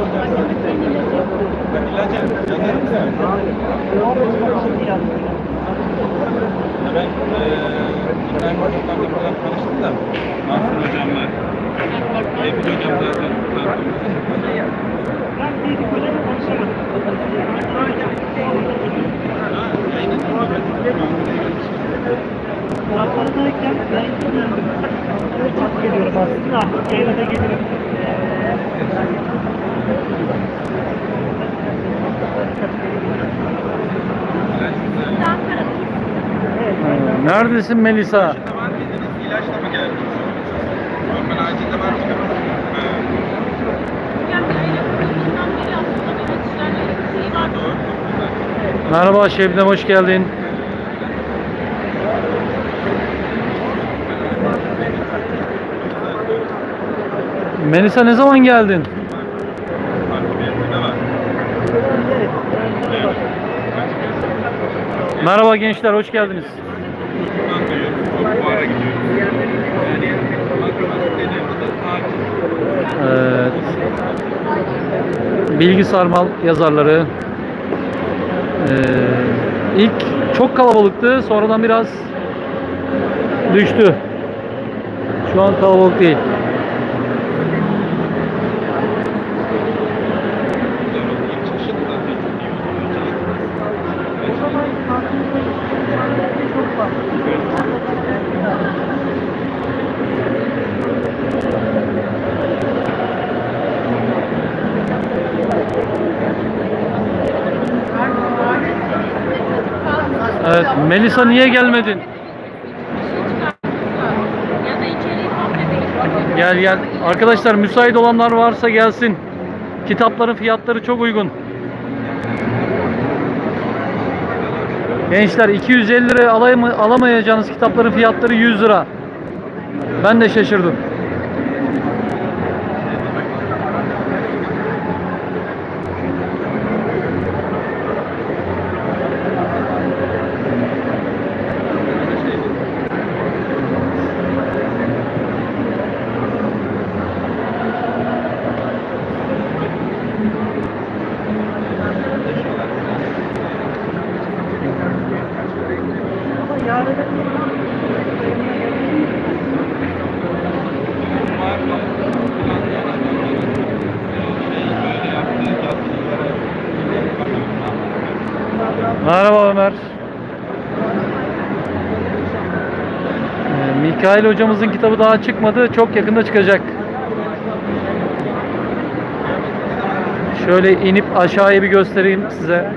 Ben İbrahim Hocam'la falan tanıştım da Mansur Hocam'la Tevfik Hocam zaten Ben Tevfik Hocam'la konuşamadım. Ankara'dayken ben çok geliyorum aslında yayına da gelirim. Ben de- Neredesin Melisa? ilaçla mı geldiniz? Normal acilde mı? Merhaba Şebnem hoş geldin. Melisa ne zaman geldin? Merhaba gençler hoş geldiniz. Evet. Bilgi Sarmal yazarları. Ee, ilk çok kalabalıktı. Sonradan biraz düştü. Şu an kalabalık değil. Melisa niye gelmedin? Gel gel. Arkadaşlar müsait olanlar varsa gelsin. Kitapların fiyatları çok uygun. Gençler 250 liraya alayım- alamayacağınız kitapların fiyatları 100 lira. Ben de şaşırdım. Merhaba Ömer. Ee, Mikail hocamızın kitabı daha çıkmadı. Çok yakında çıkacak. Şöyle inip aşağıya bir göstereyim size.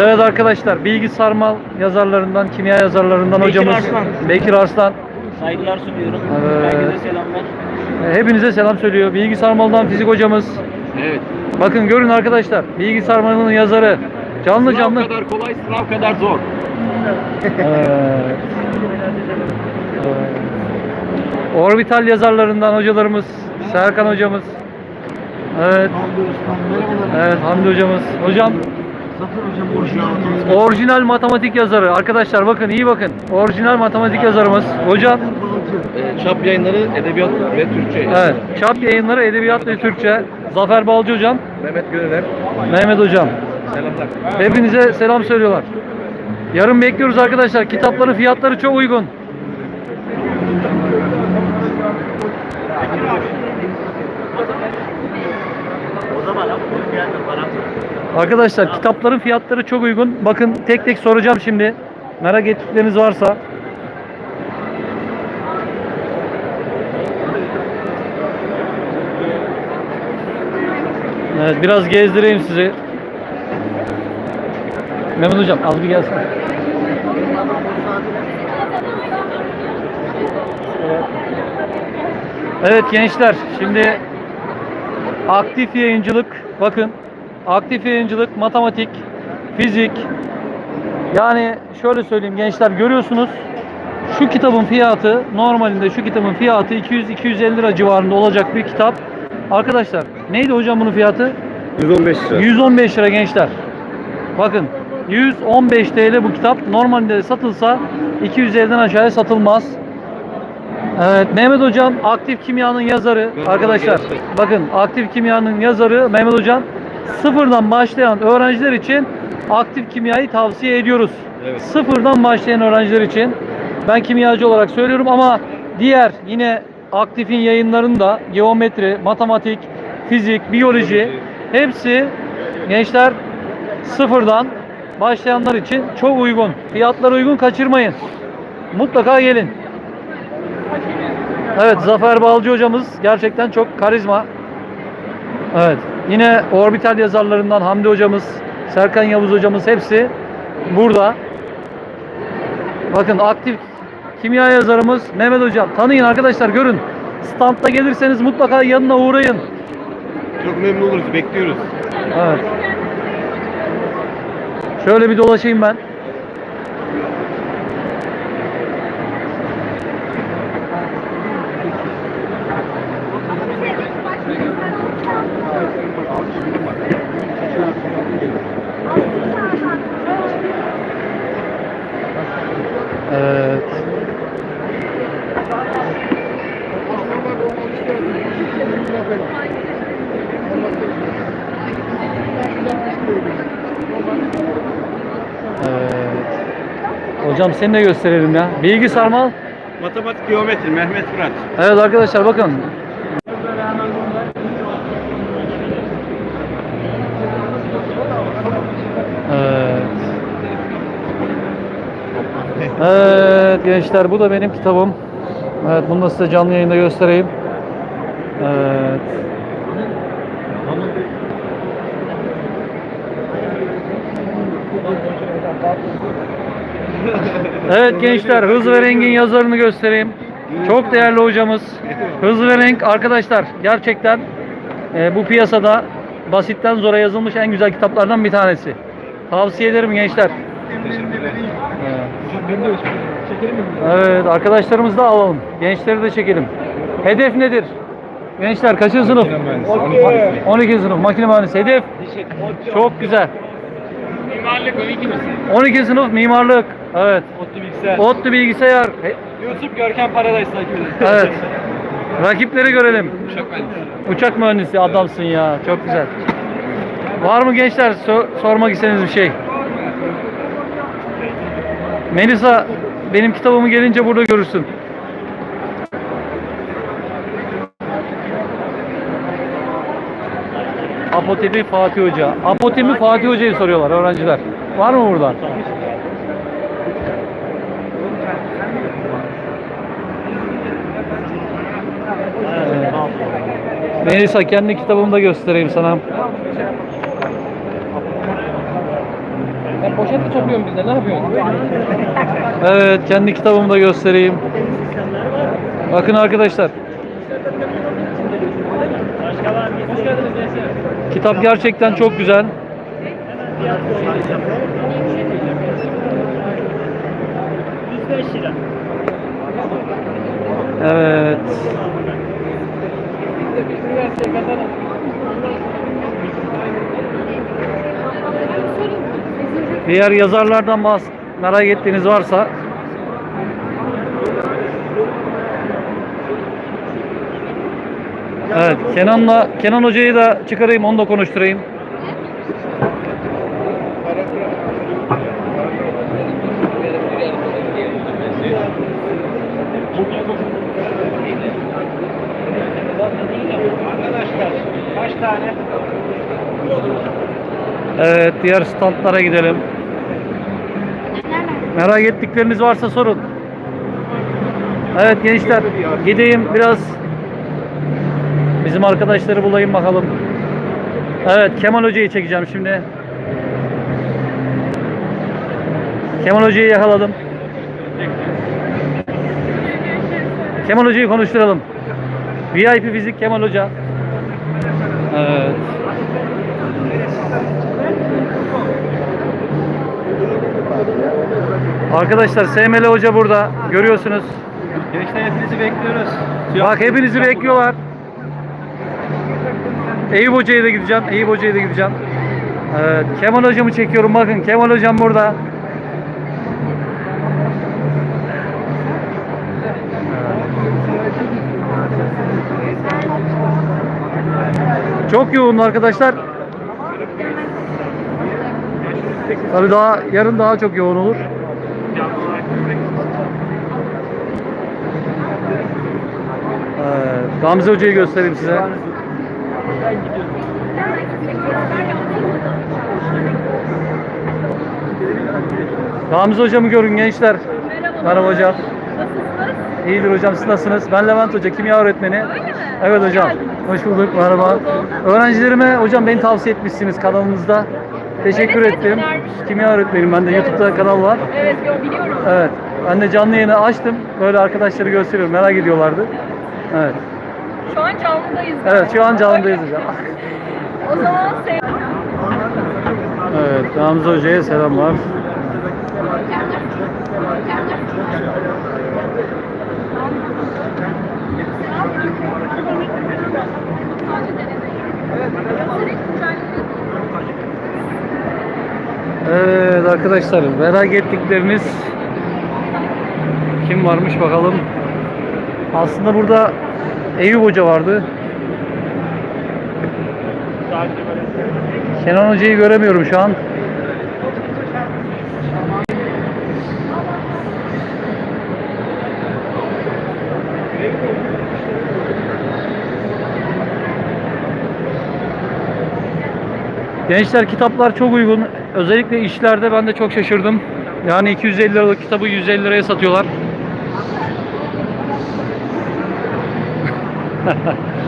Evet arkadaşlar Bilgi Sarmal yazarlarından, kimya yazarlarından Bekir hocamız Arslan. Bekir Arslan. Saygılar sunuyorum. Evet. Herkese selamlar. Ee, Hepinize selam söylüyor. Bilgi Sarmal'dan fizik hocamız. Evet. Bakın görün arkadaşlar. Bilgi Sarmal'ın yazarı. Canlı Sınav canlı. kadar kolay, sınav kadar zor. Evet. Orbital yazarlarından hocalarımız Serkan hocamız. Evet. Evet Hamdi hocamız. Hocam orijinal matematik yazarı. Arkadaşlar bakın iyi bakın. Orijinal matematik yazarımız. Hocam Ee, Çap yayınları edebiyat ve Türkçe. evet. Çap yayınları edebiyat ve Türkçe. Zafer Balcı hocam. Mehmet Gönüler. Mehmet hocam. Selamlar. Hepinize selam söylüyorlar. Yarın bekliyoruz arkadaşlar. Kitapların fiyatları çok uygun. O zaman abi bunu geldi bana. Arkadaşlar kitapların fiyatları çok uygun. Bakın tek tek soracağım şimdi. Merak ettikleriniz varsa. Evet biraz gezdireyim sizi. Mehmet hocam az bir gelsin. Evet gençler şimdi aktif yayıncılık bakın aktif yayıncılık matematik fizik yani şöyle söyleyeyim gençler görüyorsunuz şu kitabın fiyatı normalinde şu kitabın fiyatı 200-250 lira civarında olacak bir kitap arkadaşlar neydi hocam bunun fiyatı 115 lira. 115 lira gençler bakın 115 TL bu kitap. Normalde satılsa 250'den aşağıya satılmaz. Evet Mehmet Hocam Aktif Kimya'nın yazarı arkadaşlar. Bakın Aktif Kimya'nın yazarı Mehmet Hocam sıfırdan başlayan öğrenciler için Aktif Kimya'yı tavsiye ediyoruz. Evet. Sıfırdan başlayan öğrenciler için ben kimyacı olarak söylüyorum ama diğer yine Aktif'in yayınlarında geometri, matematik, fizik, biyoloji hepsi gençler sıfırdan başlayanlar için çok uygun. Fiyatlar uygun kaçırmayın. Mutlaka gelin. Evet Zafer Balcı hocamız gerçekten çok karizma. Evet. Yine orbital yazarlarından Hamdi hocamız, Serkan Yavuz hocamız hepsi burada. Bakın aktif kimya yazarımız Mehmet hocam. Tanıyın arkadaşlar görün. Standta gelirseniz mutlaka yanına uğrayın. Çok memnun oluruz. Bekliyoruz. Evet. Şöyle bir dolaşayım ben. Evet. Hocam seni de gösterelim ya. Bilgi sarmal. Matematik geometri Mehmet Fırat. Evet arkadaşlar bakın. Evet. Evet gençler bu da benim kitabım. Evet bunu da size canlı yayında göstereyim. Evet. Evet gençler Hız ve Reng'in yazarını göstereyim. Çok değerli hocamız. Hız ve Renk arkadaşlar gerçekten e, bu piyasada basitten zora yazılmış en güzel kitaplardan bir tanesi. Tavsiye ederim gençler. Evet arkadaşlarımızı da alalım. Gençleri de çekelim. Hedef nedir? Gençler kaçıncı sınıf? 12 sınıf makine mühendisi. Hedef? Çok güzel. Mimarlık 12 misin? 12 sınıf mimarlık. Evet. Otlu bilgisayar. ODTÜ bilgisayar. YouTube Görkem Paradise takip edin. Evet. Rakipleri görelim. Uçak mühendisi. Uçak mühendisi adamsın ya. Çok güzel. Var mı gençler so- sormak istediğiniz bir şey? Melisa benim kitabımı gelince burada görürsün. Apotemi Fatih Hoca. Apotemi Fatih Hoca'yı soruyorlar öğrenciler. Var mı burada? Melisa kendi kitabımı da göstereyim sana. Sen poşet mi topluyorsun bizde? Ne yapıyorsun? Evet kendi kitabımı da göstereyim. Bakın arkadaşlar. Kitap gerçekten çok güzel. Evet. Diğer yazarlardan bahs merak ettiğiniz varsa Evet, Kenan'la Kenan Hoca'yı da çıkarayım, onu da konuşturayım. Arkadaşlar kaç tane? Evet, diğer standlara gidelim. Merak ettikleriniz varsa sorun. Evet gençler, gideyim biraz bizim arkadaşları bulayım bakalım. Evet, Kemal Hoca'yı çekeceğim şimdi. Kemal Hoca'yı yakaladım. Kemal Hoca'yı konuşturalım. VIP fizik Kemal Hoca. Evet. Arkadaşlar SML Hoca burada. Görüyorsunuz. Gençler hepinizi bekliyoruz. Bak hepinizi bekliyorlar. Eyüp Hoca'ya da gideceğim. Eyüp Hoca'ya da gideceğim. Evet, Kemal hocamı çekiyorum bakın. Kemal hocam burada. Çok yoğun arkadaşlar. Tabii daha yarın daha çok yoğun olur. Evet, Gamze Hoca'yı göstereyim size. Gamze Hocamı görün gençler. Merhaba hocam. Nasılsınız? İyidir hocam siz nasılsınız? Ben Levent Hoca, kimya öğretmeni. Öyle mi? Evet hocam. Hoş geldiniz. Hoş bulduk. Merhaba. Öğrencilerime hocam beni tavsiye etmişsiniz kanalınızda. Teşekkür Evet, evet, ettim. önermiş. Kimya öğretmenim ben de. YouTube'da kanal var. Evet, yo, biliyorum. Evet. Ben de canlı yayını açtım. Böyle arkadaşları gösteriyorum. Merak ediyorlardı. Evet. Şu an canlıdayız. Evet şu an canlıdayız hocam. O zaman sev... Evet. Gamze Hoca'ya selamlar. Evet arkadaşlar merak ettikleriniz kim varmış bakalım. Aslında burada Eyüp Hoca vardı. Kenan Hoca'yı göremiyorum şu an. Gençler kitaplar çok uygun. Özellikle işlerde ben de çok şaşırdım. Yani 250 liralık kitabı 150 liraya satıyorlar.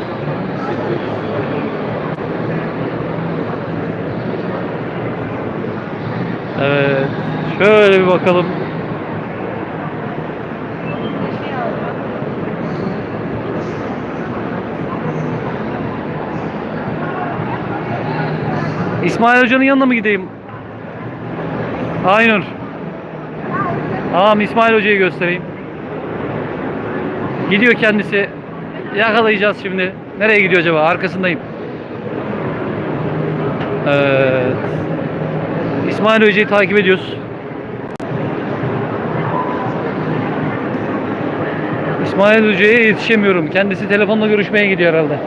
Evet. Şöyle bir bakalım. İsmail Hoca'nın yanına mı gideyim? Aynur. Tamam İsmail Hoca'yı göstereyim. Gidiyor kendisi. Yakalayacağız şimdi. Nereye gidiyor acaba? Arkasındayım. Evet. İsmail Hoca'yı takip ediyoruz. İsmail Hoca'ya yetişemiyorum. Kendisi telefonla görüşmeye gidiyor herhalde.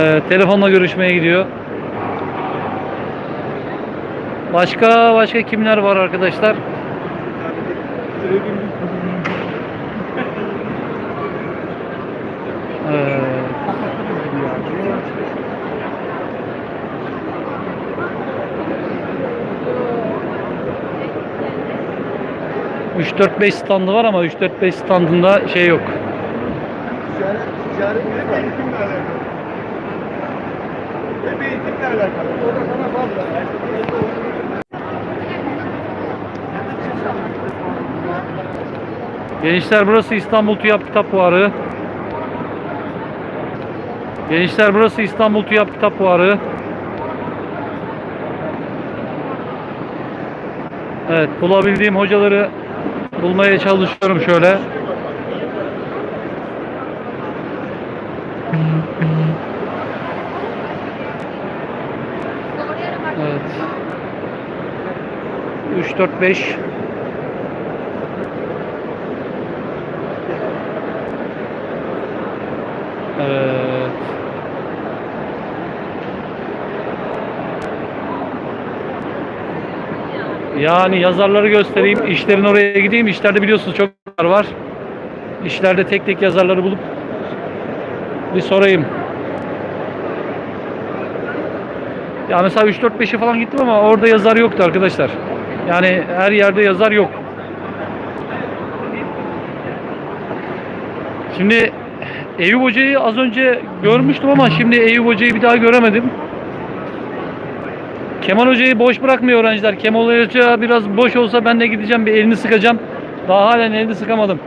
Evet, telefonla görüşmeye gidiyor. Başka başka kimler var arkadaşlar? Evet. Üç dört beş standı var ama 3-4-5 standında şey yok. Hep eğitimle alakalı. Hep eğitimle alakalı. O da sana fazla. Gençler burası İstanbul TÜYAP Kitap Fuarı. Gençler burası İstanbul TÜYAP Kitap Fuarı. Evet bulabildiğim hocaları bulmaya çalışıyorum şöyle. Evet. 3 4 5 Yani yazarları göstereyim. İşlerin oraya gideyim. İşlerde biliyorsunuz çok var. İşlerde tek tek yazarları bulup bir sorayım. Ya mesela 3-4-5'e falan gittim ama orada yazar yoktu arkadaşlar. Yani her yerde yazar yok. Şimdi Eyüp Hoca'yı az önce görmüştüm ama şimdi Eyüp Hoca'yı bir daha göremedim. Kemal Hoca'yı boş bırakmıyor öğrenciler. Kemal Hoca biraz boş olsa ben de gideceğim bir elini sıkacağım. Daha halen elini sıkamadım.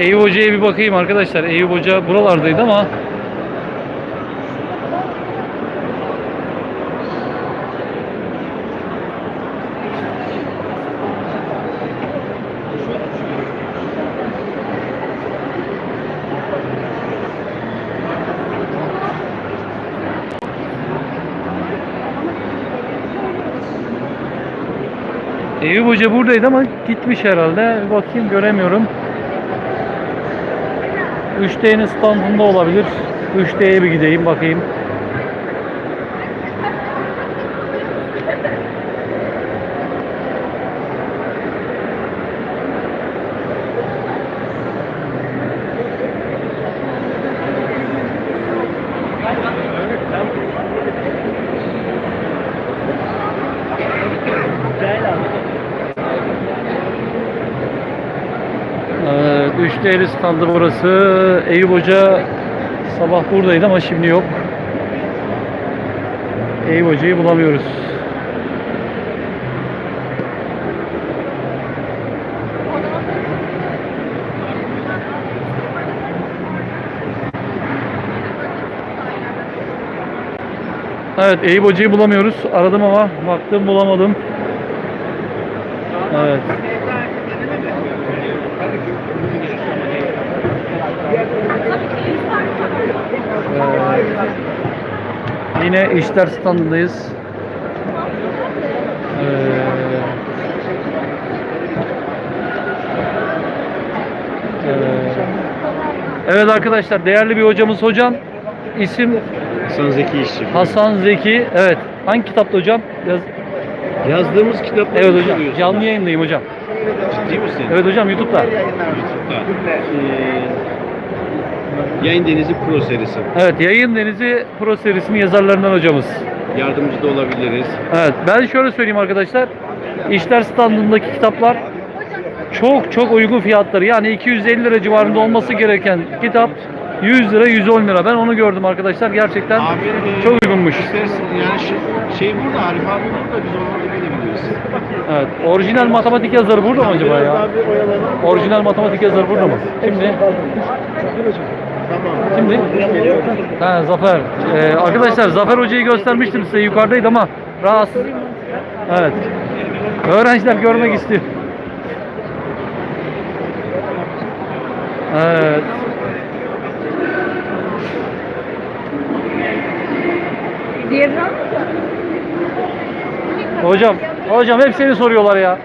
Eyüp Hoca'ya bir bakayım arkadaşlar. Eyüp Hoca buralardaydı ama Eyüp Hoca buradaydı ama gitmiş herhalde. Bir bakayım göremiyorum. 3D'nin standında olabilir. 3D'ye bir gideyim bakayım. Evet, 3D'li standı burası. Eyüp Hoca sabah buradaydı ama şimdi yok. Eyüp Hoca'yı bulamıyoruz. Evet, Eyüp Hoca'yı bulamıyoruz. Aradım ama baktım bulamadım. Evet. Yine işler standındayız. Ee, ee, evet arkadaşlar değerli bir hocamız hocam. İsim Hasan Zeki işçi. Hasan Zeki. Evet. Hangi kitapta hocam? Yaz... Yazdığımız kitapları Evet hocam. Canlı yayındayım hocam. Ciddi misin? Evet hocam YouTube'da. YouTube'da. Ee, Yayın Denizi Pro serisi. Evet Yayın Denizi Pro serisinin yazarlarından hocamız. Yardımcı da olabiliriz. Evet ben şöyle söyleyeyim arkadaşlar. İşler standındaki kitaplar çok çok uygun fiyatları. Yani 250 lira civarında olması gereken kitap 100 lira 110 lira. Ben onu gördüm arkadaşlar. Gerçekten e, çok uygunmuş. yani şey, şey burada, Arif abi burada, biz. Evet. Orijinal matematik yazarı burada mı acaba ya? Orijinal matematik yazarı burada mı? Şimdi Şimdi ha, Zafer. Ee, arkadaşlar Zafer Hoca'yı göstermiştim size yukarıdaydı ama rahatsız. Evet. Öğrenciler görmek istiyor. Evet. Hocam, hocam hep seni soruyorlar ya.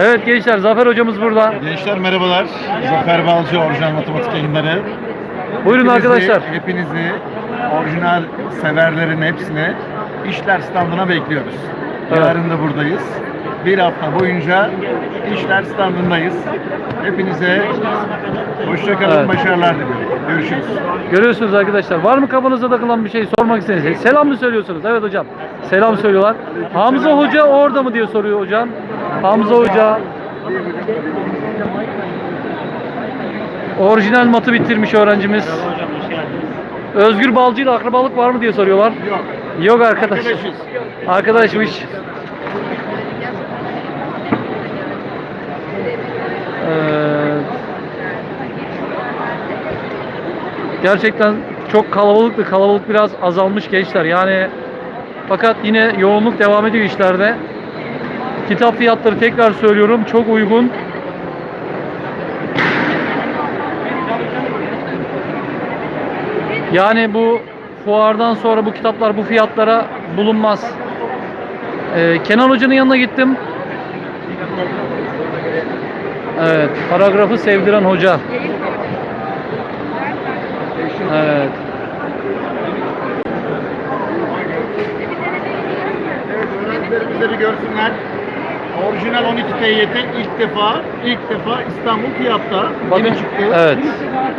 Evet gençler Zafer hocamız burada. Gençler merhabalar. Zafer Balcı orijinal matematik yayınları. Buyurun Hepinizi- arkadaşlar. Hepinizi orijinal severlerin hepsini işler standına bekliyoruz. Evet. Yarın da buradayız. Bir hafta boyunca işler standındayız. Hepinize hoşça kalın, Evet. başarılar diliyorum. Görüşürüz. Görüyorsunuz arkadaşlar. Var mı kafanıza takılan bir şey sormak istediğiniz? Selam mı söylüyorsunuz? Evet hocam. Selam söylüyorlar. Hamza Hoca orada mı diye soruyor hocam. Hamza Hoca. Orijinal matı bitirmiş öğrencimiz. Özgür Balcı ile akrabalık var mı diye soruyorlar. Yok. Yok arkadaş. Arkadaşmış. Ee, gerçekten çok kalabalıktı. Kalabalık biraz azalmış gençler. Yani fakat yine yoğunluk devam ediyor işlerde. Kitap fiyatları tekrar söylüyorum çok uygun. Yani bu fuardan sonra bu kitaplar bu fiyatlara bulunmaz. Ee, Kenan Hoca'nın yanına gittim. Evet, paragrafı sevdiren hoca. Evet. Öğrencilerimiz de görsünler. Orijinal 12 TYT ilk defa ilk defa İstanbul TİAP'ta yeni çıktı. evet.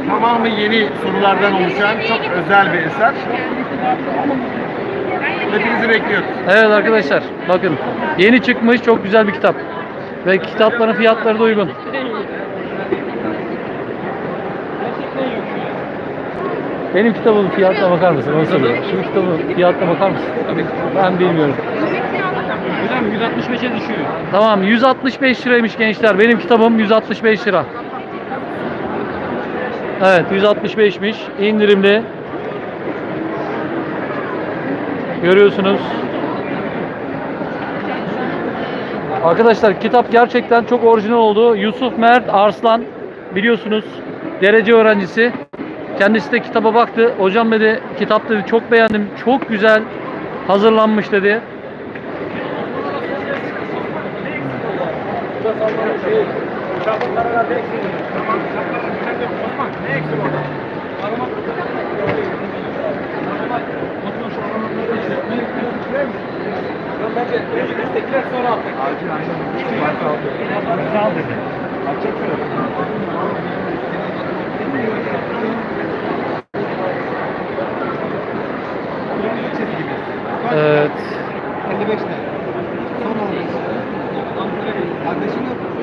Tamamı yeni sorulardan oluşan çok özel bir eser. Hepinizi bekliyoruz. Evet arkadaşlar, bakın yeni çıkmış çok güzel bir kitap. Ve kitapların fiyatları da uygun. Benim kitabın fiyatına bakar mısın? Onu soruyorum. Şu kitabın fiyatına bakar mısın? Ben bilmiyorum. Hocam 165'e düşüyor. Tamam 165 liraymış gençler. Benim kitabım 165 lira. Evet 165'miş. indirimli. Görüyorsunuz. Arkadaşlar kitap gerçekten çok orijinal oldu. Yusuf Mert Arslan biliyorsunuz derece öğrencisi. Kendisi de kitaba baktı. Hocam dedi kitap dedi çok beğendim. Çok güzel hazırlanmış dedi. Evet.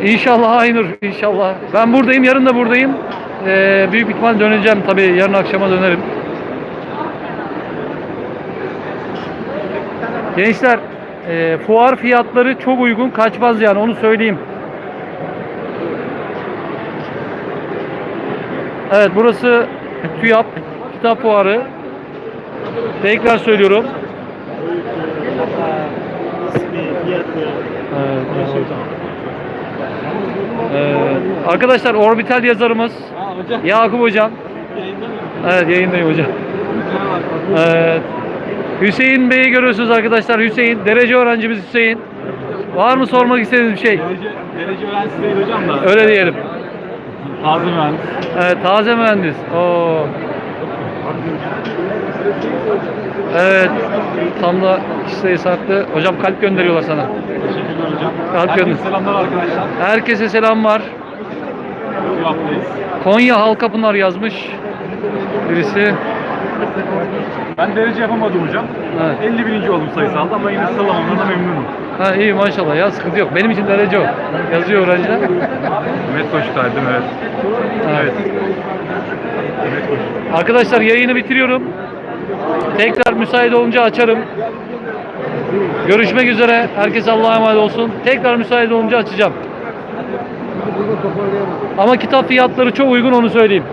İnşallah Aynur inşallah. Ben buradayım yarın da buradayım. Ee, büyük ihtimal döneceğim tabii yarın akşama dönerim. Gençler e, fuar fiyatları çok uygun kaçmaz yani onu söyleyeyim. Evet burası TÜYAP kitap fuarı. Tekrar söylüyorum. Evet, evet. Evet. Arkadaşlar orbital yazarımız Yakup hocam. Evet yayındayım hocam. Evet. Hüseyin Bey'i görüyorsunuz arkadaşlar. Hüseyin derece öğrencimiz Hüseyin. Var mı sormak istediğiniz bir şey? Derece, derece öğrencisi değil hocam da. Öyle diyelim. Taze mühendis. Evet taze mühendis. Oo. Evet. Tam da kişi sayısı arttı. Hocam kalp gönderiyorlar sana. Teşekkürler hocam. Kalp Herkese gönder. selamlar arkadaşlar. Herkese selam var. Bu haftayız. Konya Halkapınar yazmış. Birisi. Ben derece yapamadım hocam. Evet. 51. oldum sayısalda ama yine sıralamamdan da memnunum. Ha iyi maşallah ya sıkıntı yok. Benim için derece o. Yazıyor öğrenciler. Mehmet Koç'taydım evet. Evet. Mehmet Koç. Arkadaşlar yayını bitiriyorum. Tekrar müsait olunca açarım. Görüşmek üzere. Herkes Allah'a emanet olsun. Tekrar müsait olunca açacağım. Ama kitap fiyatları çok uygun onu söyleyeyim.